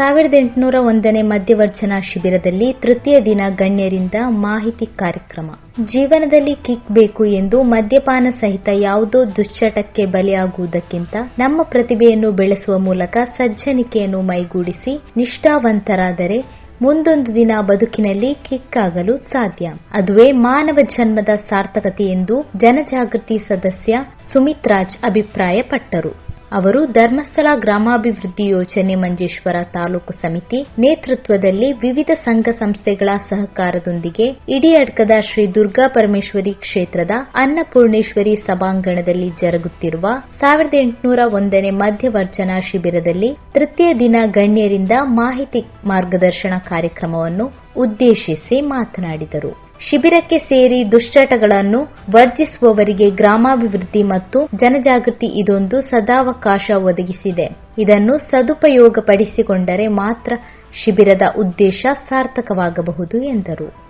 ಸಾವಿರದ ಎಂಟುನೂರ ಒಂದನೇ ಮಧ್ಯವರ್ಜನ ಶಿಬಿರದಲ್ಲಿ ತೃತೀಯ ದಿನ ಗಣ್ಯರಿಂದ ಮಾಹಿತಿ ಕಾರ್ಯಕ್ರಮ. ಜೀವನದಲ್ಲಿ ಕಿಕ್ ಬೇಕು ಎಂದು ಮದ್ಯಪಾನ ಸಹಿತ ಯಾವುದೋ ದುಶ್ಚಟಕ್ಕೆ ಬಲಿಯಾಗುವುದಕ್ಕಿಂತ ನಮ್ಮ ಪ್ರತಿಭೆಯನ್ನು ಬೆಳೆಸುವ ಮೂಲಕ ಸಜ್ಜನಿಕೆಯನ್ನು ಮೈಗೂಡಿಸಿ ನಿಷ್ಠಾವಂತರಾದರೆ ಮುಂದೊಂದು ದಿನ ಬದುಕಿನಲ್ಲಿ ಕಿಕ್ ಆಗಲು ಸಾಧ್ಯ. ಅದುವೇ ಮಾನವ ಜನ್ಮದ ಸಾರ್ಥಕತೆ ಎಂದು ಜನಜಾಗೃತಿ ಸದಸ್ಯ ಸುಮಿತ್ ರಾಜ್ ಅಭಿಪ್ರಾಯಪಟ್ಟರು. ಅವರು ಧರ್ಮಸ್ಥಳ ಗ್ರಾಮಾಭಿವೃದ್ಧಿ ಯೋಜನೆ ಮಂಜೇಶ್ವರ ತಾಲೂಕು ಸಮಿತಿ ನೇತೃತ್ವದಲ್ಲಿ ವಿವಿಧ ಸಂಘ ಸಂಸ್ಥೆಗಳ ಸಹಕಾರದೊಂದಿಗೆ ಇಡೀ ಅಡ್ಕದ ಶ್ರೀ ದುರ್ಗಾ ಪರಮೇಶ್ವರಿ ಕ್ಷೇತ್ರದ ಅನ್ನಪೂರ್ಣೇಶ್ವರಿ ಸಭಾಂಗಣದಲ್ಲಿ ಜರುಗುತ್ತಿರುವ ಸಾವಿರದ ಎಂಟುನೂರ ಒಂದನೇ ಮಧ್ಯವರ್ಜನ ಶಿಬಿರದಲ್ಲಿ ತೃತೀಯ ದಿನ ಗಣ್ಯರಿಂದ ಮಾಹಿತಿ ಮಾರ್ಗದರ್ಶನ ಕಾರ್ಯಕ್ರಮವನ್ನು ಉದ್ದೇಶಿಸಿ ಮಾತನಾಡಿದರು. ಶಿಬಿರಕ್ಕೆ ಸೇರಿ ದುಶ್ಚಟಗಳನ್ನು ವರ್ಜಿಸುವವರಿಗೆ ಗ್ರಾಮಾಭಿವೃದ್ಧಿ ಮತ್ತು ಜನಜಾಗೃತಿ ಇದೊಂದು ಸದಾವಕಾಶ ಒದಗಿಸಿದೆ. ಇದನ್ನು ಸದುಪಯೋಗಪಡಿಸಿಕೊಂಡರೆ ಮಾತ್ರ ಶಿಬಿರದ ಉದ್ದೇಶ ಸಾರ್ಥಕವಾಗಬಹುದು ಎಂದರು.